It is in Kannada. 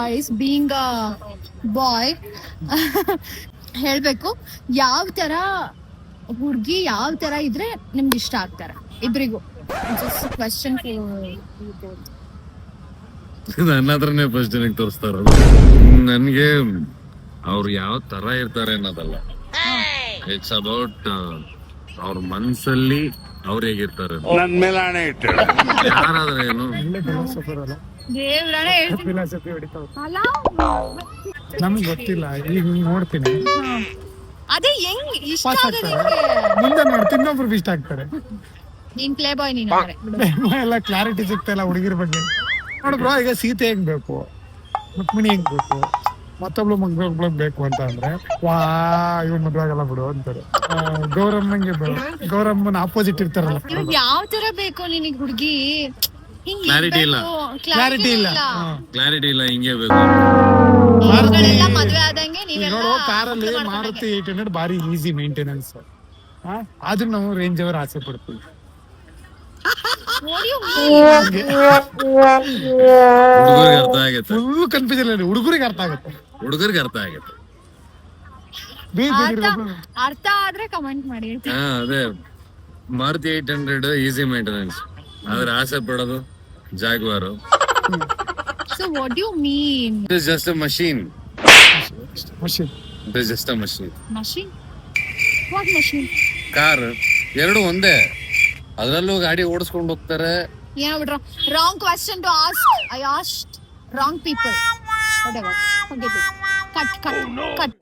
ಬಾಯ್ಸ್ ಬೀಯಿಂಗ್ ಅ ಬಾಯ್ ಹೇಳ್ಬೇಕು. ಯಾವ ತರ ಹುಡ್ಗಿ ಯಾವ ತರ ಇದ್ರೆ ನಿಮ್ಗೆ ಇಷ್ಟ ಆಗ್ತಾರೆ? ಇಬ್ರಿಗೂ. ಜಸ್ಟ್ ಕ್ವಶನ್ ನನ್ನ ಹತ್ರನೇ ಫಸ್ಟ್ ಜನಕ್ಕೆ ತೋರಿಸ್ತಾರ ನನ್ಗೆ ಅವ್ರು ಯಾವ ತರ ಇರ್ತಾರೆ ಅನ್ನೋದಲ್ಲ. ಇಟ್ಸ್ ಅಬೌಟ್ ಅವ್ರ ಮನ್ಸಲ್ಲಿ ಅವ್ರು ಹೇಗಿರ್ತಾರೆ. ನನ್ ಮೇಲೆ ಆಣೆ ಇಟ್ಟು ಯಾರಾದ್ರೆ ಏನು? ದೇವ್ರನೇ ಹೇಳ್ತೀನಿ. ಫಿಲಾಸಫಿ ಹೊಡಿತಾವ ಅಲ್ಲ ನಮ್ಗೆ ಗೊತ್ತಿಲ್ಲ ಈಗ ನೋಡ್ತೀನಿ. ಅದೇ ಹೆಂಗ್ ಇಷ್ಟ ಪಾಸ್ ಆಗೋದು ಆಗ್ತಾರೆ. ಹೆಂಗೆ ಮುಂದೆ ನೋಡ್ತೀನಿ ಇನ್ನೊಬ್ರು ಇಷ್ಟ ಆಗ್ತಾರೆ. ನೀನ್ ಪ್ಲೇ ಬಾಯ್ ನೀನು ಅವ್ರೆ. ಎಲ್ಲ ಕ್ಲಾರಿಟಿ ಸಿಗ್ತಾ ಇಲ್ಲ ಹುಡುಗಿರ ಬಗ್ಗೆ. ನೋಡು ಬ್ರೋ ಈಗ ಸೀತೆ ಹೆಂಗ್ ಬೇಕು? ರುಕ್ಮಿಣಿ ಹೆಂಗ್ ಬೇಕು? ಮತ್ತೊಬ್ಳು ಮಗ್ಳು ಬೇಕು ಅಂತ ಅಂದ್ರೆ ವಾ ಇವ್ನ ಮದ್ವೆ ಆಗಲ್ಲ ಬಿಡು ಅಂತಾರೆ. ಆ, ಗೌರಮ್ಮಂಗೆ ಬ- ಗೌರಮ್ಮನ ಆಪೋಸಿಟ್ ಇರ್ತಾರಲ್ಲ. ಇವಾಗ ಯಾವ ತರ ಬೇಕು ನಿನಗ್ ಹುಡ್ಗಿ? ಕ್ಲಾರಿಟಿ Clarity ಇಲ್ಲ. ಕ್ಲಾರಿಟಿ ಇಲ್ಲ. ಕ್ಲಾರಿಟಿ ಇಲ್ಲ ಹಿಂಗೆ ಬೇಕು. ಇವ್ರುಗಳೆಲ್ಲ ಮದ್ವೆ ಆದಂಗೆ ಈಗ ನೀವೆಲ್ಲ ನೋಡು ಕಾರಲ್ಲಿ. ಮಾರುತಿ ಏಟ್ ಹಂಡ್ರೆಡ್ ಭಾರಿ ಈಸಿ ಮೇಂಟೆನೆನ್ಸ್ ಆದ್ರೂ ನಾವು ರೇಂಜ್ ಅವರ್ ಆಸೆ ಪಡ್ತೀವಿ. ಹುಡುಗರಿಗೆ ಅರ್ಥ ಆಗತ್ತೆ. ಫುಲ್ ಕನ್ಫ್ಯೂಷನ್ ಇಲ್ಲ ಹುಡುಗರಿಗೆ ಅರ್ಥ ಆಗುತ್ತೆ. ಹುಡುಗರಿಗೆ ಅರ್ಥ ಆಗತ್ತೆ. ಅರ್ಥ ಆದ್ರೆ ಕಮೆಂಟ್ ಮಾಡಿ ಹಾ ಅದೇ. Maruti eight hundred easy maintenance ಆದ್ರೆ ಆಸೆ ಪಡೋದು Jaguar. So what you mean it is just a machine machine it is just a machine machine what machine car ಎರಡು ಒಂದೇ. ಅದ್ರಲ್ಲೂ ಗಾಡಿ ಓಡಿಸ್ಕೊಂಡು ಹೋಗ್ತಾರೆ. ಏನೋ ಬಿಡ್ರ wrong question to ask I asked wrong people cut cut cut